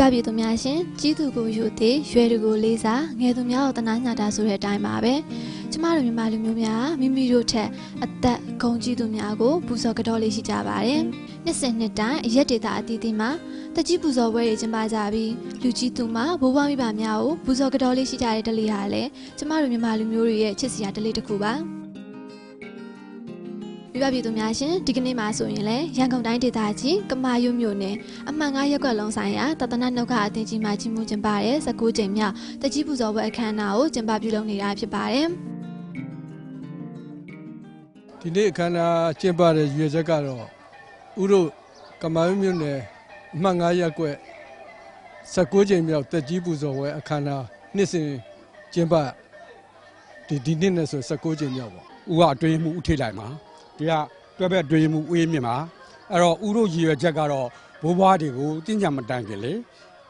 ပပြည်သူများရှင်ကြီးသူကိုယူသည်ရွယ်သူကိုလေးစားငယ်သူများကိုတနာညတာဆိုတဲ့အတိုင်းပါပဲကျမတို့မြန်မာလူမျိုးများမိမိတို့ထက်အသက်ဂုံကြီးသူများကိုပူဇော်ကြောလေးရှိကြပါတယ်နှစ်စဉ်နှစ်တိုင်းအရက်ဒေတာအသီးသီးမှာတကြီးပူဇော်ပွဲတွေကျင်းပကြပြီးလူကြီးသူမှာဘိုးဘွားမိဘများကိုပူဇော်ကြောလေးရှိကြတဲ့ဒလေးဟာလည်းကျမတို့မြန်မာလူမျိုးတွေရဲ့ချစ်စရာဒလေးတစ်ခုပါ မိဘပြည်သူများရှင်ဒီကနေ့မှာဆိုရင်လည်းရန်ကုန်တိုင်းဒေသကြီးကမာရွတ်မြို့နယ်အမှန်9ရပ်ကွက်လုံးဆိုင်ရာတသနာနှုတ်ခအသင်းကြီးမှာကြီးမှုကျင်းပတဲ့19ကြိမ်မြောက်တကြီးပူဇော်ပွဲအခမ်းအနားကိုကျင်းပပြုလုပ်နေတာဖြစ်ပါတယ်ဒီနေ့အခမ်းအနားကျင်းပတဲ့ရွေချက်ကတော့ဥတို့ကမာရွတ်မြို့နယ်အမှတ်9ရပ်ကွက်19ကြိမ်မြောက်တက်ကြီးပူဇော်ပွဲအခမ်းအနားနှစ်စဉ်ကျင်းပဒီဒီနှစ်နဲ့ဆို19ကြိမ်မြောက်ပေါ့ဦးကအတွင်းမှုဥထိတ်လိုက်မှာ ဒီကတွဲဘက်အတွင်းမှုဦးရင်းမြင့်မှာအဲ့တော့ဦးတို့ရည်ရွယ်ချက်ကတော့ဘိုးဘွားတွေကိုတင်းကြပ်မတိုင်ခင်လေ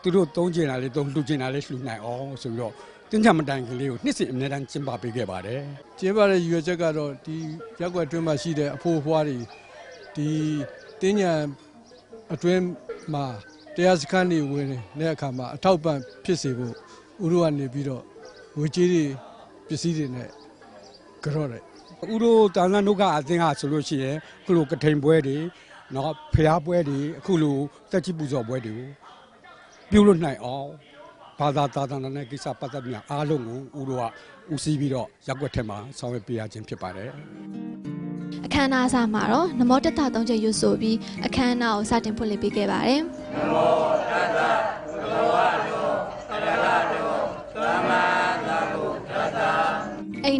သူတို့သုံးကျင်တာလေးသုံးလှူကျင်တာလေးလှူနိုင်အောင်ဆိုပြီးတော့တင်းကြပ်မတိုင်ခင်လေးကိုနှစ်စဉ်အများတန်းကျင်းပပေးခဲ့ပါတယ်ကျင်းပတဲ့ရွေချက်ကတော့ဒီရပ်ကွက်အတွင်းမှာရှိတဲ့အဖိုးအဖွားတွေဒီတင်းညာအတွင်းမှာတရားစခန်းတွေဝင်တဲ့အခါမှာအထောက်ပံ့ဖြစ်စေဖို့ဥတို့ကနေပြီးတော့ငွေကြေးတွေပစ္စည်းတွေနဲ့ကြော့တယ် ဦးတို့တာလန်ဒုက္ခအသင်းကဆိုလို့ရှိရင်အခုလိုကထိန်ပွဲတွေနော်ဖျားပွဲတွေအခုလိုတက်ချီပူဇော်ပွဲတွေကိုပြုလုပ်နိုင်အောင်ဘာသာတာသနာနဲ့ကိစ္စပတ်သက်ပြီးအားလုံးကိုဦးတို့ကဦးစီးပြီးတော့ရက်ွက်ထက်မှာဆောင်ရွက်ပေးရခြင်းဖြစ်ပါတယ်အခမ်းအနားအစမှာတော့နမောတတသုံးချက်ရွတ်ဆိုပြီးအခမ်းအနားကိုစတင်ဖွင့်လှစ်ပေးခဲ့ပါတယ်အိမ်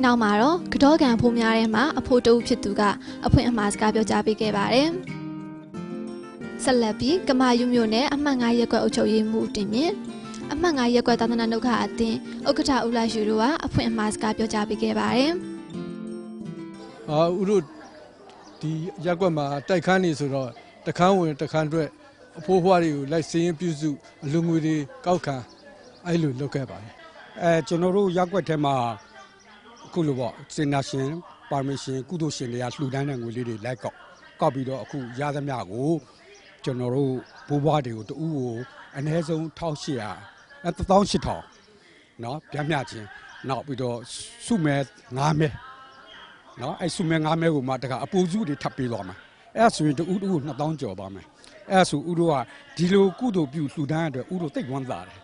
နောက်မှာတော့ကတော့ကန်ဖိုးများထဲမှာအဖိုးတဦးဖြစ်သူကအဖွင့်အမှားစကားပြောကြားပေးခဲ့ပါတယ်ဆက်လက်ပြီးကမာယူမျိုးနဲ့အမှတ်9ရက်ကွက်အုပ်ချုပ်ရေးမှူးတင်မြင့်အမှတ်9ရက်ကွက်သာသနာ့နှုတ်ခအသင်းဥက္ကဋ္ဌဦးလာရှူတို့ကအဖွင့်အမှားစကားပြောကြားပေးခဲ့ပါတယ်အာဥတို့ဒီရက်ကွက်မှာတိုက်ခန်းနေဆိုတော့တခန်းဝင်တခန်းအတွက်အဖိုးအဖွားတွေကိုလိုက်စင်းရင်ပြုစုအလူငွေတွေကောက်ခံအဲ့လိုလုပ်ခဲ့ပါတယ်အဲကျွန်တော်တို့ရက်ွက်ထဲမှာ အခုလိုပေါ့စင်နာရှင်ပါမရှင်ကုသိုလ်ရှင်တွေကလှူဒန်းတဲ့ငွေလေးတွေလိုက်ကောက်ကောက်ပြီးတော့အခုရသမျှကိုကျွန်တော်တို့ဘိုးဘွားတွေကိုတူကိုအနည်းဆုံး1800အဲ18000เนาะပြမျှချင်းနောက်ပြီးတော့စုမဲ9မဲเนาะအဲစုမဲ9မဲကိုမှတခါအပူစုတွေထပ်ပေးသွားမှာအဲဒါဆိုရင်တူတူ2000ကျော်ပါမယ်အဲဒါဆိုဥတို့ကဒီလိုကုသိုလ်ပြုလှူဒန်းရတဲ့ဥတို့သိပ်ဝမ်းသာတယ်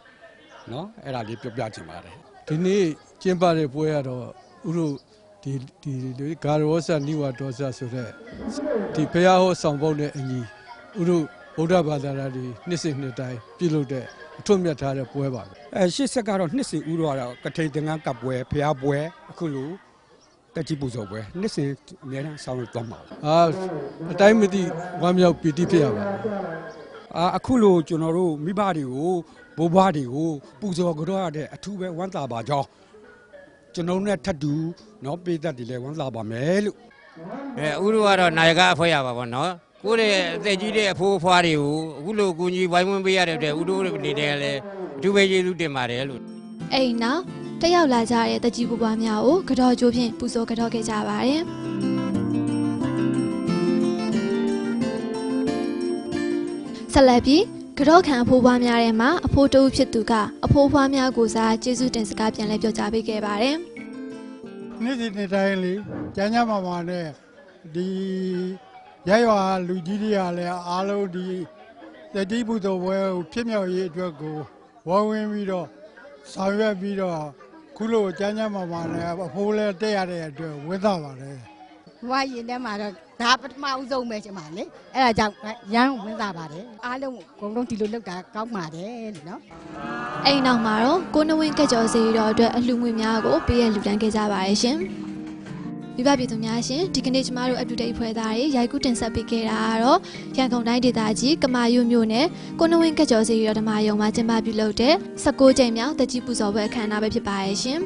เนาะအဲ့ဒါလေးပြောပြချင်ပါတယ် ဒီနေ့ကျင်းပတဲ့ပွဲကတော့ ဥတို့ဒီဒီဒီဂါရောဆာနိဝါဒေါဆာဆိုတဲ့ဒီဘုရားဟောဆောင်ပုဒ်နဲ့အညီဥတို့ဗုဒ္ဓဘာသာဓာတ်တွေနှစ်စဉ်နှစ်တိုင်းပြုလုပ်တဲ့အထွတ်မြတ်ထားတဲ့ပွဲပါပဲအဲရှစ်ဆက်ကတော့နှစ်စဉ်ဥတော့ကတော့ကထိန်တင်ငန်းကပ်ပွဲဖျားပွဲအခုလိုတက်ချီပူဇော်ပွဲနှစ်စဉ်အများအားဆောင်ရွက်သွားမှာပါအာအတိုင်းမသိဝမ်းမြောက်ပီတိဖြစ်ရပါတယ်အာအခုလိုကျွန်တော်တို့မိဘတွေကိုဘိုးဘွားတွေကိုပူဇော်ကြတော့ရတဲ့အထူးပဲဝမ်းသာပါကြောင်း ကျွန်တော်နဲ့ထပ်တူနော်ပေးသက်တယ်လဲဝမ်းသာပါမယ်လို့အဲအခုတို့ကတော့နိုင်ကအဖွဲရပါဘောနော်ကိုယ်ရဲ့အသက်ကြီးတဲ့အဖိုးအဖွားတွေကိုအခုလိုကူညီဝိုင်းဝန်းပေးရတဲ့အတွက်ဦးတို့အနေနဲ့လည်းအထူးပဲကျေးဇူးတင်ပါတယ်လို့အိမ်နောက်တက်ရောက်လာကြတဲ့တကြီးပူပွားများကိုကတော့ကြိုးဖြင့်ပူဇော်ကတော့ခဲ့ကြပါတယ်ဆက်လက်ပြီး ကြောခံအဖိုးဖွားများထဲမှာအဖိုးတဦးဖြစ်သူကအဖိုးဖွားများကိုစားကျေးဇူးတင်စကားပြန်လဲပြောကြားပေးခဲ့ပါတယ်နေ့စဉ်နေ့တိုင်းလေကျန်းကျန်းမာမာနဲ့ဒီရရွာလူကြီးတွေကလည်းအားလုံးဒီတတိပုသောဘွဲကိုဖြစ်မြောက်ရေးအတွက်ကိုဝိုင်းဝန်းပြီးတော့ဆောင်ရွက်ပြီးတော့ခုလိုကျန်းကျန်းမာမာနဲ့အဖိုးလဲတက်ရတဲ့အတွက်ဝမ်းသာပါတယ် ဘဝရင်ထဲမှာတော့ဒါပထမဦးဆုံးပဲရှင်ပါလေအဲ့ဒါကြောင့်ရမ်းဝင်စားပါတယ်အားလုံးအကုန်လုံးဒီလိုလုပ်တာကောင်းပါတယ်လို့နော်အဲ့ဒီနောက်မှာတော့ကိုနဝင်းကကြော်စီတော်အတွက်အလှငွေများကိုပေးရလှူဒန်းခဲ့ကြပါတယ်ရှင်မိဘပြည်သူများရှင်ဒီကနေ့ကျမတို့အတူတိတ်ဖွဲ့သားတွေရိုက်ကူးတင်ဆက်ပေးခဲ့တာကတော့ရန်ကုန်တိုင်းဒေသကြီးကမာရွတ်မြို့နယ်ကိုနဝင်းကကြော်စီတော်ဓမ္မယုံမှာကျင်းပပြုလုပ်တဲ့16ကြိမ်မြောက်တကြီးပူဇော်ပွဲအခမ်းအနားပဲဖြစ်ပါရဲ့ရှင်